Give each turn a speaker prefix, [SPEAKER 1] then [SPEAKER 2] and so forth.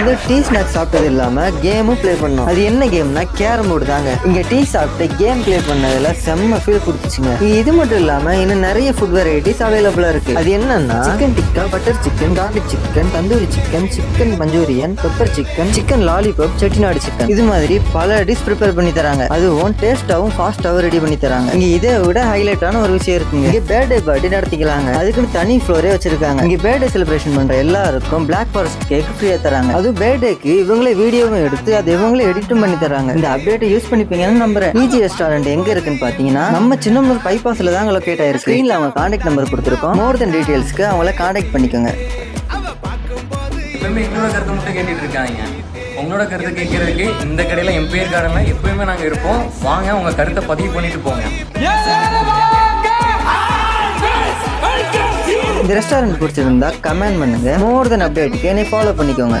[SPEAKER 1] இது tea snacks சாப்பிட்டது இல்லாம கேமும் ப்ளே பண்ணோம். அது என்ன கேம்னா கேரம் போர்டு தாங்க. இங்க டீ சாப்பிட்டு கேம் ப்ளே பண்ணதுல செம்ம ஃபீல் கொடுத்துச்சுங்க. இது மட்டும் இல்லாம இன்னும் நிறைய ஃபுட் வெரைட்டிஸ் அவைலபிளா இருக்கு. அது என்னன்னா chicken tikka butter chicken garlic chicken tandoori chicken chicken Manchurian pepper chicken chicken lollipop Chettinad chicken இது மாதிரி பல டிஷ் ப்ரிப்பேர் பண்ணி தராங்க. அதுவும் டேஸ்டாவும் ஃபாஸ்டாவும் ரெடி பண்ணி தராங்க. இங்க இதை விட ஹைலைட்டான ஒரு விஷயம் இருக்குங்க. இங்க பேர்டே பார்ட்டி நடத்திக்கலாங்க. அதுக்குன்னு தனி ஃப்ளோரே வச்சிருக்காங்க. இங்க பேர்டே செலிப்ரேஷன் பண்ற எல்லாருக்கும் பிளாக் ஃபாரஸ்ட் கேக் ஃப்ரீயா தராங்க. அது பர்த்டேக்கு இவங்களே வீடியோவும் எடுத்து அதை இவங்களே எடிட்டும் பண்ணி தராங்க இந்த அப்டேட்டை யூஸ் பண்ணிப்பீங்கன்னு நம்புறேன். பிஜி ரெஸ்டாரண்ட் எங்க இருக்குன்னு பாத்தீங்கன்னா நம்ம சின்னமனூர் பைபாஸ்ல தான் லொகேட் ஆயிருக்கு. ஸ்க்ரீன்ல அவங்க கான்டாக்ட் நம்பர் கொடுத்துருக்கோம். மோர் தென் டீடைல்ஸ்க்கு அவங்கள கான்டாக்ட் பண்ணிக்கோங்க.
[SPEAKER 2] எப்பவுமே எங்களோட கருத்தை மட்டும் கேட்டுட்டு இருக்காங்க உங்களோட கருத்தை கேட்கறதுக்கு இந்த கடையில எம்பையர் கார்டன்ல எப்பயுமே நாங்க இருப்போம். வாங்க உங்க கருத்தை பதிவு பண்ணிட்டு போங்க.
[SPEAKER 1] இந்த ரெஸ்டாரண்ட் பிடிச்சிருந்தா கமெண்ட் பண்ணுங்க. மோர் தென் அப்டேட்டுக்கு என்னை ஃபாலோ பண்ணிக்கோங்க.